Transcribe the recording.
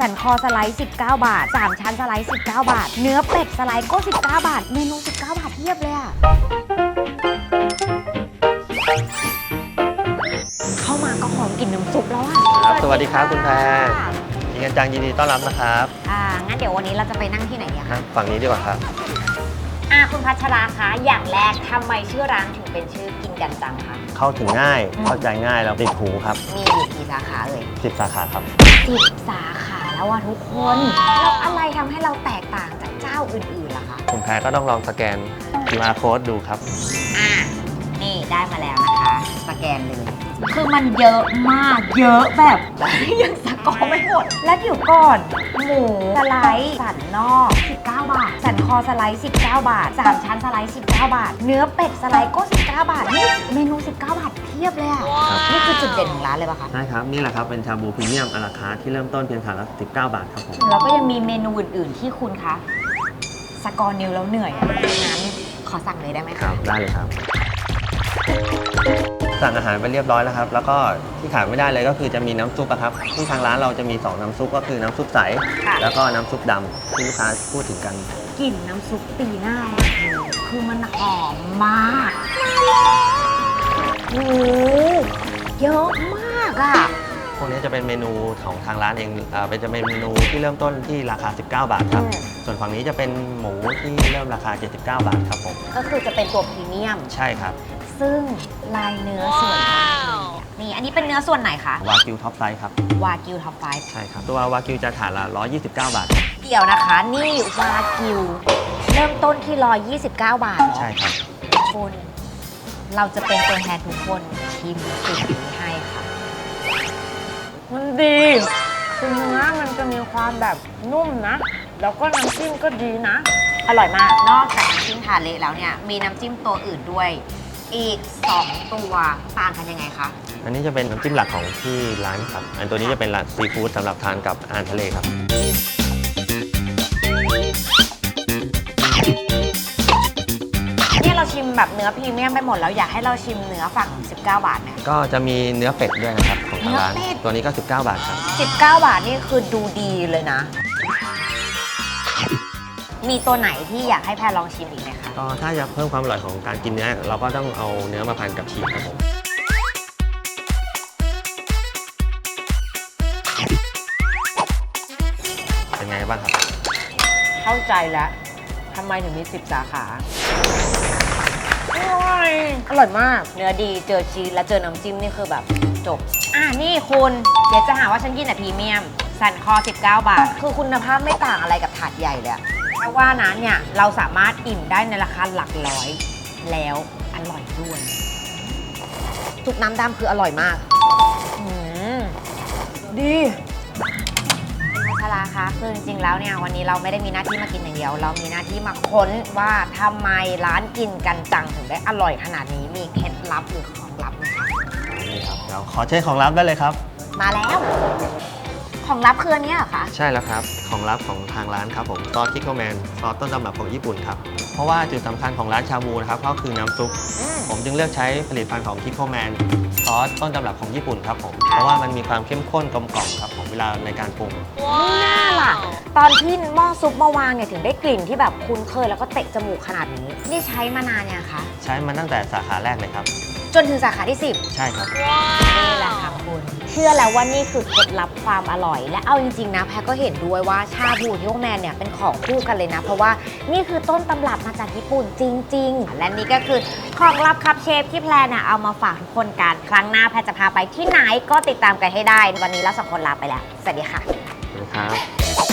สันคอสไลด์ 19 บาท 3 ชั้นสไลด์ 19 บาท เนื้อเป็ดสไลด์ก็ 19 บาท เมนู 19 บาทเทียบเลยอะเข้ามาก็หอมกลิ่นน้ำซุปแล้วอะครับสวัสดีครับคุณแพรยิงกันจังยินดีต้อนรับนะครับอ่างั้นเดี๋ยววันนี้เราจะไปนั่งที่ไหนดีคะนะฝั่งนี้ดีกว่าครับ อ่าคุณพัชราคะอย่างแรกทำไมชื่อร้านถึงเป็นชื่อกินกันจังคะเข้าถึงง่ายอืมเข้าใจง่ายแล้วติดหูครับมีอยู่กี่สาขาเลย10 สาขาครับสิบสาขา แล้วอะทุกคนแล้วอะไรทำให้เราแตกต่างจากเจ้าอื่นๆล่ะคะคุณแพรก็ต้องลองสแกน QR code ดูครับ อ่านี่ได้มาแล้วนะคะ สแกนเลย คือมันเยอะมาก เยอะแบบ ยังสกอร์ไม่หมด และเดี๋ยวก่อน หมูสไลด์สันนอก 19 บาท สันคอสไลด์ 19 บาท 3 ชั้นสไลด์ 19 บาท เนื้อเป็ดสไลด์ก็ 19 บาทนี่เมนู 19 บาทเทียบเลยอะนี่คือจุดเด่นของร้านเลยปะคะใช่ครับ นี่แหละครับ เป็นชาบูพรีเมียมอาราคาร์ทที่เริ่มต้นเพียงถาดละ19 บาทครับผมแล้วก็ยังมีเมนูอื่น ๆ ที่คุณคะสกอร์นิวแล้วเหนื่อยงั้นขอสั่งเลยได้ไหมครัคะบได้เลยครับ สั่งอาหารไปเรียบร้อยแล้วครับ แล้วก็ที่ขาดไม่ได้เลยก็คือจะมีน้ำซุปอะครับ ที่ทางร้านเราจะมี 2 น้ำซุปก็คือน้ำซุปใส ค่ะ แล้วก็น้ำซุปดำที่ลูกค้าพูดถึงกัน กลิ่นน้ำซุปตีหน้ามากเลยคือมันหอมมากโอ้โหเยอะมากอะ พวกนี้จะเป็นเมนูของทางร้านเองอ่าเป็นจะเป็นเมนูที่เริ่มต้นที่ราคา 19 บาทครับ อืม ส่วนฝั่งนี้จะเป็นหมูที่เริ่มราคา 79 บาทครับผม ก็คือจะเป็นตัวพรีเมียม ใช่ครับ ซึ่งลายเนื้อสวยมากเลยอะนี่อันนี้เป็นเนื้อส่วนไหนคะ วากิวท็อปไซส์ครับ วากิวท็อปไฟใช่ครับ ตัววากิวจะถาดละ 129 บาท เดี๋ยวนะคะ นี่วากิว เริ่มต้นที่ 129 บาทเหรอใช่ครับ คุณเราจะเป็นตัวแทนทุกคนชิมสิ่งนี้ให้ค่ะ มันดีคือเนื้อมันจะมีความแบบนุ่มนะ แล้วก็น้ำจิ้มก็ดีนะ อร่อยมาก นอกจากน้ำจิ้มทาเละแล้วเนี่ย มีน้ำจิ้มตัวอื่นด้วย อีก 2 ตัวต่างกันยังไงคะ อันนี้จะเป็นน้ำจิ้มหลักของที่ร้านครับ อันตัวนี้จะเป็นร้านซีฟู้ดสำหรับทานกับอาหารทะเลครับ เนี่ยเราชิมแบบเนื้อพรีเมียมไปหมดแล้วอยากให้เราชิมเนื้อฝั่ง 19 บาทเนี่ยก็จะมีเนื้อเป็ดด้วยนะครับของทางร้าน เนื้อเป็ด ตัวนี้ก็ 19 บาทครับ 19 บาทนี่คือดูดีเลยนะ มีตัวไหนที่อยากให้แพรลองชิมอีกไหมคะ ก็ถ้าจะเพิ่มความอร่อยของการกินเนื้อเราก็ต้องเอาเนื้อมาพันกับชีสครับผมเป็นไงบ้างครับ เข้าใจแล้วทำไมถึงมี 10 สาขาอร่อยอร่อยมาก เนื้อดีเจอชีสและเจอน้ำจิ้มนี่คือแบบจบ อะนี่คุณ เดี๋ยวจะหาว่าฉันกินแต่พรีเมียม สันคอ 19 บาท คือคุณภาพไม่ต่างอะไรกับถาดใหญ่เลยอะ เพราะว่านั้นเนี่ยเราสามารถอิ่มได้ในราคาหลักร้อยแล้วอร่อยด้วยซุปน้ำดำคืออร่อยมากอืมดีคุณพัชราคะคือจริงๆแล้วเนี่ยวันนี้เราไม่ได้มีหน้าที่มากินอย่างเดียว เรามีหน้าที่มาค้นว่าทำไมร้านกินกันจังถึงได้อร่อยขนาดนี้มีเคล็ดลับหรือของลับไหมคะนี่ครับเดี๋ยวขอเชิญของลับได้เลยครับ มาแล้ว ของลับคืออันเนี้ยเหรอคะ ใช่แล้วครับ ของลับของทางร้านครับผมซอสคิโกแมนซอสต้นตำรับของญี่ปุ่นครับ เพราะว่าจุดสำคัญของร้านชาบูนะครับก็คือน้ำซุป อืม ผมจึงเลือกใช้ผลิตภัณฑ์ของคิโกแมนซอสต้นตำรับของญี่ปุ่นครับผมค่ะเพราะว่ามันมีความเข้มข้นกลมกล่อมครับผมเวลาในการปรุง ไม่น่าล่ะ ตอนที่หม้อซุปมาวางเนี่ยถึงได้กลิ่นที่แบบคุ้นเคยแล้วก็เตะจมูกขนาดนี้ นี่ใช้มานานยังคะ ใช้มาตั้งแต่สาขาแรกเลยครับ จนถึงสาขาที่ 10 ใช่ครับ นี่แหละค่ะคุณเชื่อแล้วว่านี่คือเคล็ดลับความอร่อย และเอาจริงๆนะแพรก็เห็นด้วยว่าชาบูฮิโอแมนเนี่ยเป็นของคู่กันเลยนะ เพราะว่านี่คือต้นตำรับมาจากญี่ปุ่นจริง ๆ และนี่ก็คือของลับครับเชฟที่แพรน่ะเอามาฝากทุกคนกันครั้งหน้าแพรจะพาไปที่ไหนก็ติดตามกันให้ได้ วันนี้เราสองคนลาไปแล้วสวัสดีค่ะ นะครับ